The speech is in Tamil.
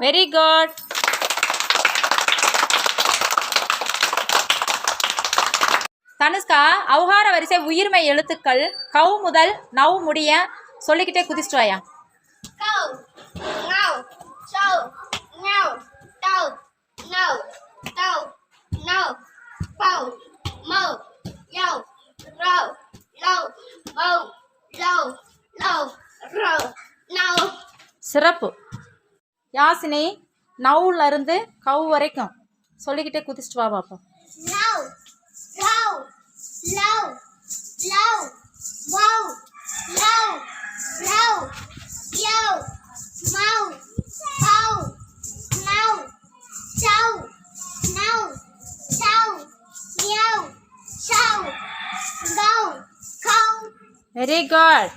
வெரி குட் தனுஷ்கா அவுகார வரிசை உயிர்மை எழுத்துக்கள் கவு முதல் நவ் முடிய சொல்லிக்கிட்டே குதிச்சிட்டு வாயா. சிறப்பு. யாசினி நவுல இருந்து கவு வரைக்கும். சொல்லிக்கிட்டே குதிச்சுட்டு வா பாப்போம் வெரி குட்